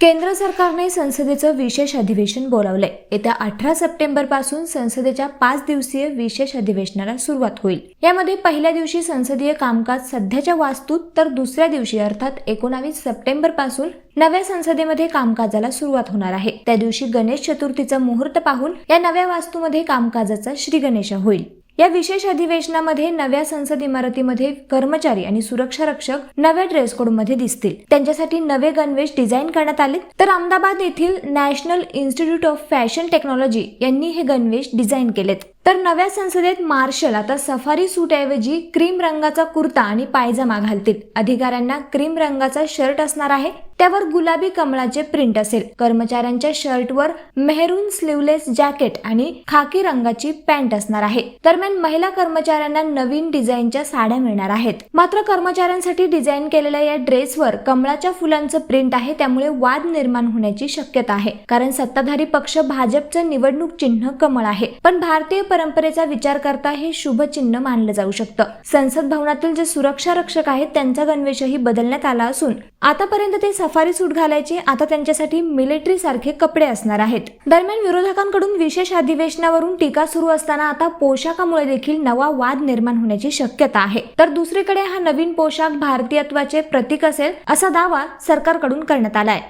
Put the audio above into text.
केंद्र सरकारने संसदेचं विशेष अधिवेशन बोलावलंय. येत्या अठरा सप्टेंबरपासून संसदेच्या पाच दिवसीय विशेष अधिवेशनाला सुरुवात होईल. यामध्ये पहिल्या दिवशी संसदीय कामकाज सध्याच्या वास्तूत तर दुसऱ्या दिवशी अर्थात एकोणावीस सप्टेंबरपासून नव्या संसदेमध्ये कामकाजाला सुरुवात होणार आहे. त्या दिवशी गणेश चतुर्थीचा मुहूर्त पाहून या नव्या वास्तूमध्ये कामकाजाचा श्री गणेश होईल. या विशेष अधिवेशनामध्ये नव्या संसद इमारतीमध्ये कर्मचारी आणि सुरक्षा रक्षक नव्या ड्रेस कोडमध्ये दिसतील. त्यांच्यासाठी नवे गणवेश डिझाईन करण्यात आले. तर अहमदाबाद येथील National Institute of Fashion Technology यांनी हे गणवेश डिझाईन केलेत. तर नव्या संसदेत मार्शल आता सफारी सूटऐवजी क्रीम रंगाचा कुर्ता आणि पायजमा घालतील. अधिकाऱ्यांना क्रीम रंगाचा शर्ट असणार आहे त्यावर गुलाबी कमळाचे प्रिंट असेल. कर्मचाऱ्यांच्या शर्टवर मेहरून स्लीवलेस जॅकेट आणि खाकी रंगाची पॅन्ट असणार आहे. दरम्यान महिला कर्मचाऱ्यांना नवीन डिझाईनच्या साड्या मिळणार आहेत. मात्र कर्मचाऱ्यांसाठी डिझाईन केलेल्या या ड्रेसवर कमळाच्या फुलांचं प्रिंट आहे त्यामुळे वाद निर्माण होण्याची शक्यता आहे. कारण सत्ताधारी पक्ष भाजपचं निवडणूक चिन्ह कमळ आहे. पण भारतीय परंपरेचा विचार करता हे शुभ चिन्ह मानलं जाऊ शकतं. संसद भवनातील जे सुरक्षा रक्षक आहेत त्यांचा गणवेशही बदलण्यात आला असून आतापर्यंत ते सफारी सूट घालायचे आता त्यांच्यासाठी मिलिटरी सारखे कपडे असणार आहेत. दरम्यान विरोधकांकडून विशेष अधिवेशनावरून टीका सुरू असताना आता पोशाखामुळे देखील नवा वाद निर्माण होण्याची शक्यता आहे. तर दुसरीकडे हा नवीन पोशाख भारतीयत्वाचे प्रतीक असेल असा दावा सरकारकडून करण्यात आलाय.